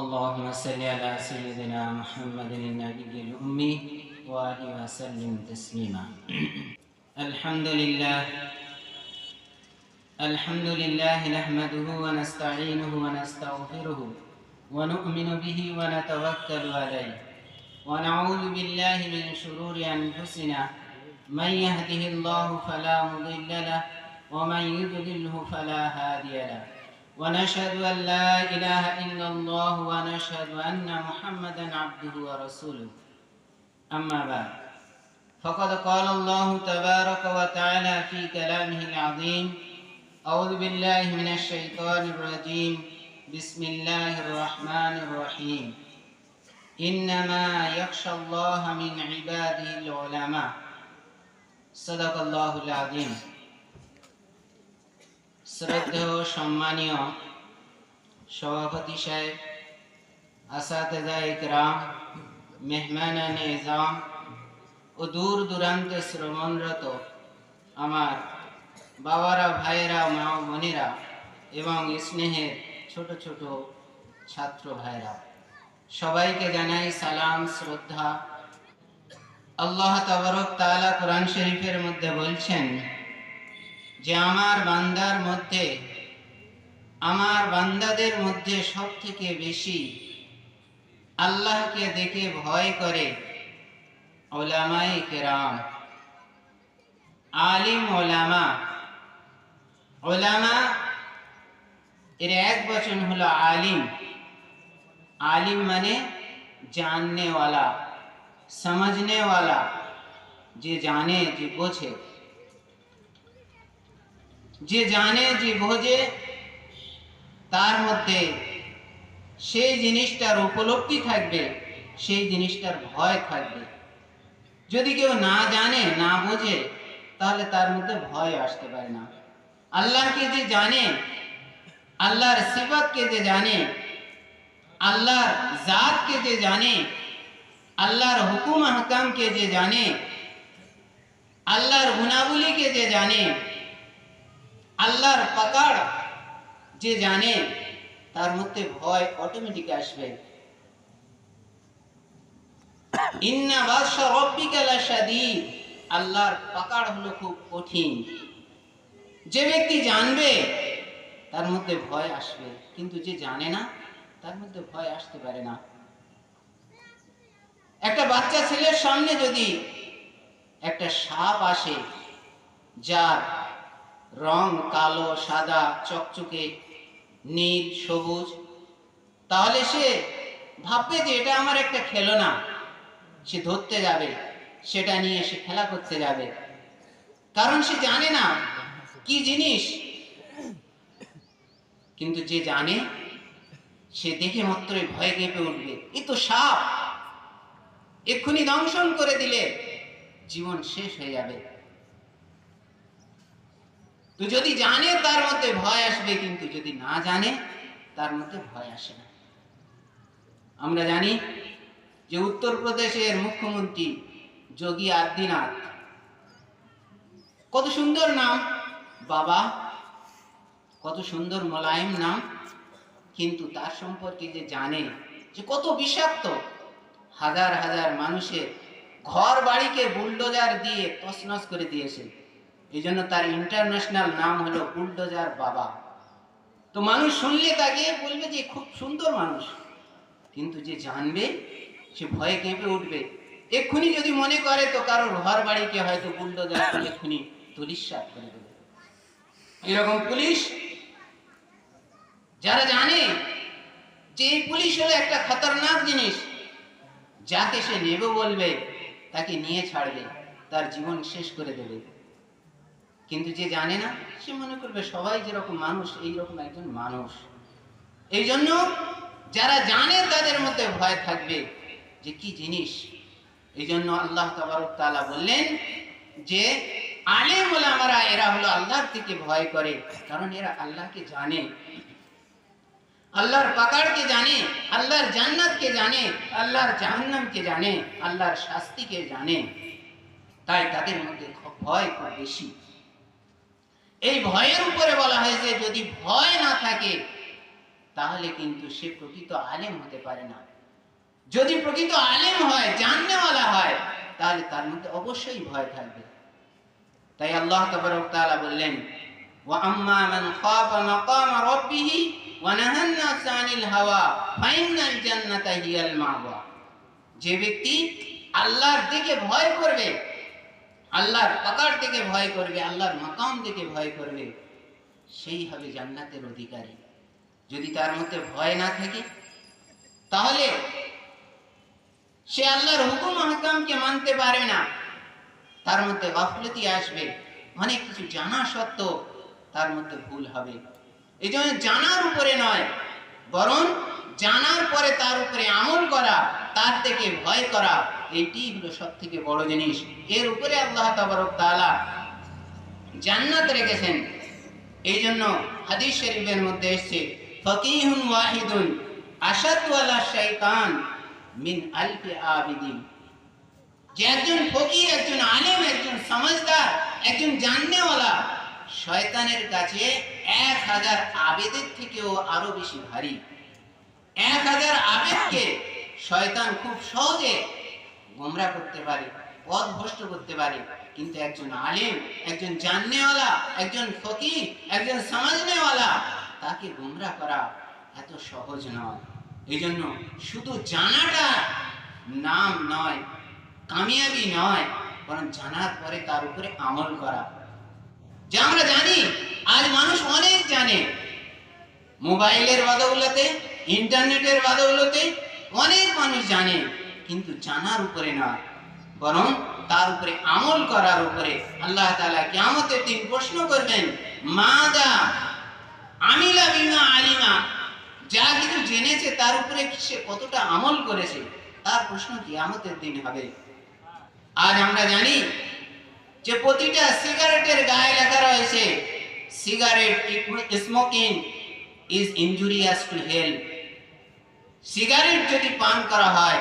اللهم صل على سيدنا محمد النبي الأمي وآله وسلم تسليما. الحمد لله. الحمد لله نحمده ونستعينه ونستغفره ونؤمن به ونتوكل عليه. ونعوذ بالله من شرور أنفسنا. من يهده الله فلا مضل له ومن يضلله فلا هادي له. ونشهد أن لا إله إلا الله ونشهد أن محمدا عبده ورسوله. أما بعد فقد قال الله تبارك وتعالى في كلامه العظيم أعوذ بالله من الشيطان الرجيم. بسم الله الرحمن الرحيم. إنما يخشى الله من عباده العلماء. صدق الله العظيم. শ্রদ্ধেয় সম্মানীয় সভাপতি সাহেব আসাতেজা ইকরাম মেহমানান এজাম ও দূর দূরান্তে শ্রমণরত আমার বাবারা, ভাইয়েরা, মা বোনেরা এবং স্নেহের ছোট ছোট ছাত্র ভাইরা সবাইকে জানাই সালাম, শ্রদ্ধা। আল্লাহ তাবারক তাআলা কোরআন শরীফের মধ্যে বলছেন যে আমার বান্দার মধ্যে, আমার বান্দাদের মধ্যে সব থেকে বেশি আল্লাহকে দেখে ভয় করে ওলামাই কেরাম। আলিম ওলামা। ওলামা, এর এক বচন হলো আলিম। আলিম মানে জাননেওয়ালা, সমঝনেওয়ালা, যে জানে, যে বোঝে। যে জানে, যে বোঝে, তার মধ্যে সেই জিনিসটার উপলব্ধি থাকবে, সেই জিনিসটার ভয় থাকবে। যদি কেউ না জানে, না বোঝে, তাহলে তার মধ্যে ভয় আসতে পারে না। আল্লাহকে যে জানে, আল্লাহর সিফাতকে যে জানে, আল্লাহর জাতকে যে জানে, আল্লাহর হুকুম হকামকে যে জানে, আল্লাহর গুণাবলীকে যে জানে আল্লাহর পাকাড় যে জানে, তার মধ্যে ভয় অটোমেটিক আসবে। ইন্না বাদশা রব্বিকা লাশাদীদ আল্লাহর পাকাড় হলো খুব কঠিন। যে ব্যক্তি জানবে, তার মধ্যে ভয় আসবে। কিন্তু যে জানে না, তার মধ্যে ভয় আসতে পারে না। একটা বাচ্চা ছেলের সামনে যদি একটা সাপ আসে, যার রং কালো, সাদা, চকচকে, নীল, সবুজ। তাহলে সে ভাববে যে এটা আমার একটা খেলনা। সে ধরতে যাবে, সেটা নিয়ে সে খেলা করতে যাবে। কারণ সে জানে না কি জিনিস। কিন্তু যে জানে, সে দেখে মাত্রই ভয় কেঁপে উঠবে। এ তো সাপ! এক্ষুনি দংশন করে দিলে জীবন শেষ হয়ে যাবে। তো যদি জানে, তার মধ্যে ভয় আসবে, কিন্তু যদি না জানে, তার মধ্যে ভয় আসে না। আমরা জানি যে উত্তরপ্রদেশের মুখ্যমন্ত্রী যোগী আদিনাথ কত সুন্দর নাম, বাবা, কত সুন্দর মোলায়েম নাম, কিন্তু তার সম্পর্কে যে জানে যে কত বিষাক্ত, হাজার হাজার মানুষের ঘর বাড়িকে বুলডোজার দিয়ে তছনছ করে দিয়েছে এই জন্য তার ইন্টারন্যাশনাল নাম হলো বুলডোজার বাবা। তো মানুষ শুনলে তাকে বলবে যে, খুব সুন্দর মানুষ। কিন্তু যে জানবে, সে ভয়ে কেঁপে উঠবে। এক্ষুনি যদি মনে করে, তো কারোর ঘর বাড়িকে হয়তো বুলডোজার এক্ষুনি তুলিশ্বাস করে দেবে। এরকম পুলিশ, যারা জানে যে এই পুলিশ হলো একটা খতরনাক জিনিস, যাকে সে নেবে বলবে, তাকে নিয়ে ছাড়বে, তার জীবন শেষ করে দেবে। কিন্তু যে জানে না, সে মনে করবে সবাই যেরকম মানুষ, এইরকম একজন মানুষ। এই জন্য যারা জানে তাদের মধ্যে ভয় থাকবে যে কি জিনিস। এই জন্য আল্লাহ তাআলা বললেন যে, আলেম ওলামারা, এরা হলো আল্লাহর থেকে ভয় করে, কারণ এরা আল্লাহকে জানে। আল্লাহর পাকাড়কে জানে, আল্লাহর জান্নাতকে জানে, আল্লাহর জাহান্নামকে জানে, আল্লাহর শাস্তিকে জানে। তাই তাদের মধ্যে ভয় খুব বেশি। এই ভয়ের উপরে বলা হয়েছে, যদি ভয় না থাকে, তাহলে কিন্তু সে প্রকৃত আলেম হতে পারে না। যদি প্রকৃত আলেম হয়, জাননেওয়ালা হয়, তাহলে তার মধ্যে অবশ্যই ভয় থাকবে। তাই আল্লাহ তাআলা বললেন যে ব্যক্তি আল্লাহর দিকে ভয় করবে আল্লাহর পাকার দিকে ভয় করবে, আল্লাহর মাকাম দিকে ভয় করবে, সেই হবে জান্নাতের অধিকারী। যদি তার মধ্যে ভয় না থাকে, তাহলে সে আল্লাহর হুকুম হাকামকে মানতে পারে না। তার মধ্যে গাফলতি আসবে, অনেক কিছু জানা সত্ত্বেও তার মধ্যে ভুল হবে। এই জন্য জানার উপরে নয়, বরং জানার পরে তার উপরে আমল করা, তার থেকে ভয় করা এইটি হলো সব থেকে বড় জিনিস। এর উপরে আল্লাহ তাআলা জান্নাত রেখেছেন। এই জন্য হাদিস শরীফের মধ্যে এসেছে, ফকিহুন ওয়াহিদুন আশাদু আলা শাইতান মিন আলফি আবিদিন। যে একজন ফকির, একজন আলেম, একজন সমাজদার, একজন জাননেওয়ালা শয়তানের কাছে এক হাজার আবেদের থেকেও আরও বেশি ভারী। এক হাজার আবেদকে শয়তান খুব সহজে গোমরা করতে পারে পথ ভ্রষ্ট করতে পারে, কিন্তু একজন আলেম, একজন জাননেওয়ালা, একজন ফকির, একজন সমাজনেওয়ালা, তাকে গোমরা করা এত সহজ নয়। এই জন্য শুধু জানাটা নাম নয়, কামিয়াবি নয়, বরং জানার পরে তার উপরে আমল করা। যে আমরা জানি, আজ মানুষ অনেক জানে, মোবাইলের বাদৌলতে, ইন্টারনেটের বাদৌলতে অনেক মানুষ জানে। কিন্তু জানার উপরে নয়, বরং তার উপরে আমল করার উপরে আল্লাহ তাআলা কিয়ামতের দিন প্রশ্ন করবেন মা দা আমিলা বিমা আলিমা? যা কিছু জেনেছে তার উপরে সে কতটা আমল করেছে, তার প্রশ্ন কিয়ামতের দিন হবে। আজ আমরা জানি যে প্রতিটা সিগারেটের গায়ে লেখা রয়েছে, cigarette smoking is injurious to health cigarette যদি পান করা হয়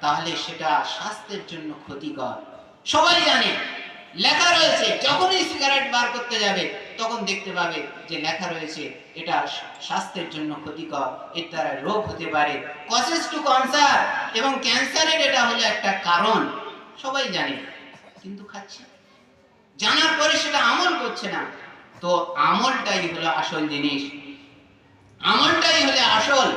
তাহলে সেটা স্বাস্থ্যের জন্য ক্ষতিকর। সবাই জানে, লেখা রয়েছে, যখনই সিগারেট বার করতে যাবে, তখন দেখতে পাবে যে লেখা রয়েছে, এটা স্বাস্থ্যের জন্য ক্ষতিকর, এর দ্বারা রোগ হতে পারে। কসেস টু ক্যান্সার এবং ক্যান্সারের এটা হলো একটা কারণ। সবাই জানে, কিন্তু খাচ্ছে। জানার পরে সেটা আমল করছে না। তো আমলটাই হলো আসল জিনিস। আমলটাই হলে আসল।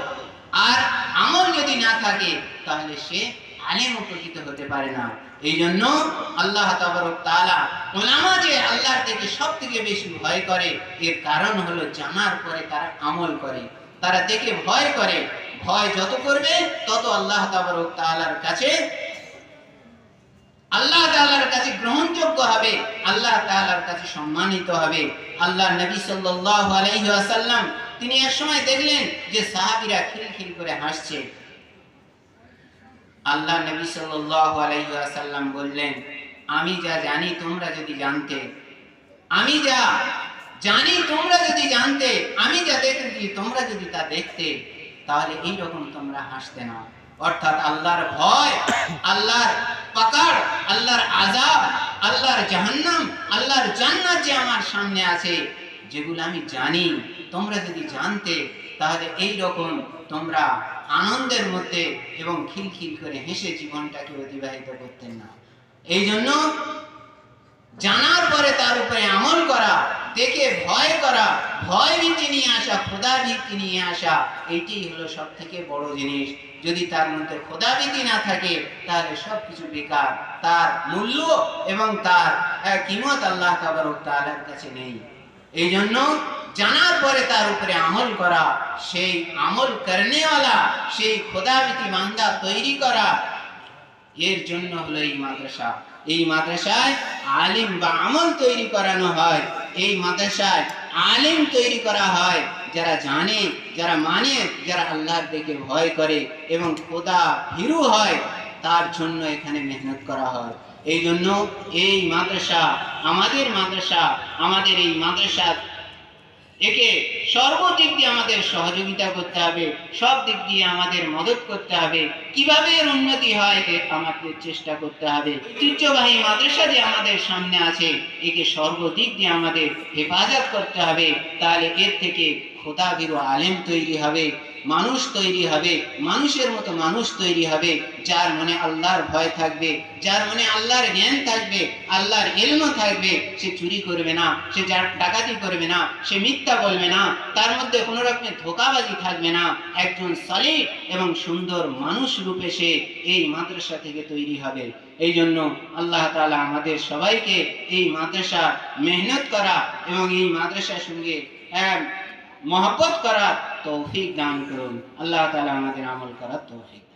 আর আমল যদি না থাকে, তাহলে সে আলেম উপকৃত হতে পারে না। এই জন্য আল্লাহ তাআলা ওলামা যে আল্লাহর থেকে সব থেকে বেশি ভয় করে, এর কারণ হলো জানার পরে তারা আমল করে। তারা দেখে ভয় করে। ভয় যত করবে, তত আল্লাহ তাআলার কাছে আল্লাহ তাআলার কাছে গ্রহণযোগ্য হবে। আল্লাহ তাআলার কাছে সম্মানিত হবে। আল্লাহ নবী সাল্লাল্লাহু আলাইহি ওয়াসাল্লাম তিনি এক সময় দেখলেন যে সাহাবীরা খিলখিল করে হাসছে। আল্লাহ নবী সাল্লাল্লাহু আলাইহি ওয়াসাল্লাম বললেন, আমি যা জানি তোমরা যদি জানতে, আমি যা জানি তোমরা যদি জানতে, আমি যা দেখেছি তোমরা যদি তা দেখতে, তাহলে এই রকম তোমরা হাসতে না। অর্থাৎ আল্লাহর ভয়, আল্লাহর পাকার, আল্লাহর আজাব আল্লাহর জাহান্নাম, আল্লাহর জান্নাত যে আমার সামনে আছে, যেগুলো আমি জানি তোমরা যদি জানতে তাহলে এই রকম তোমরা আনন্দের মধ্যে এবং খিলখিল করে হেসে জীবনটাকে অতিবাহিত করতেন না। এই জন্য জানার পরে তার উপরে আমল করা দেখে ভয় করা ভয় ভীতি নিয়ে আসা খোদা ভীতি নিয়ে আসা এইটি হলো সব থেকে বড় জিনিস। যদি তার মধ্যে খোদা ভীতি না থাকে তাহলে সব কিছু বেকার। তার মূল্য এবং তার আহ, কিমত আল্লাহ তাআলার কাছে নেই। এই জন্য জানার পরে তার উপরে আমল করা, সেই আমল করনেওয়ালা, সেই খোদাবিতি বান্দা তৈরি করা, এর জন্য হলো এই মাদ্রাসা। এই মাদ্রাসায় আলিম বা আমল তৈরি করানো হয়। এই মাদ্রাসায় আলিম তৈরি করা হয়। যারা জানে, যারা মানে যারা আল্লাহর দিকে ভয় করে এবং খোদা ভীরু হয়, তার জন্য এখানে মেহনত করা হয়। এই জন্য এই মাদ্রাসা, আমাদের মাদ্রাসা, আমাদের এই মাদ্রাসা একে সর্বদিক দিয়ে আমাদের সহযোগিতা করতে হবে, সব দিক দিয়ে আমাদের মদত করতে হবে। কীভাবে এর উন্নতি হয় আমাদের চেষ্টা করতে হবে। ঐতিহ্যবাহী মাদ্রাসা যে আমাদের সামনে আছে, একে সর্বদিক দিয়ে আমাদের হেফাজত করতে হবে। তাহলে এর থেকে খোদাবিরু আলেম তৈরি হবে। মানুষ তৈরি হবে, মানুষের মতো মানুষ তৈরি হবে, যার মনে আল্লাহর ভয় থাকবে, যার মনে আল্লাহর জ্ঞান থাকবে, আল্লাহর এলম থাকবে, সে চুরি করবে না, সে ডাকাতি করবে না, সে মিথ্যা বলবে না, তার মধ্যে কোনো রকমের ধোকাবাজি থাকবে না, একজন সলিড এবং সুন্দর মানুষ রূপে সে এই মাদ্রাসা থেকে তৈরি হবে। এই জন্য আল্লাহ তালা আমাদের সবাইকে এই মাদ্রাসা মেহনত করা এবং এই মাদ্রাসার সঙ্গে মহব্বত করার তৌফিক দান করুন আল্লাহ তালা আমাদের আমল করার তৌফিক।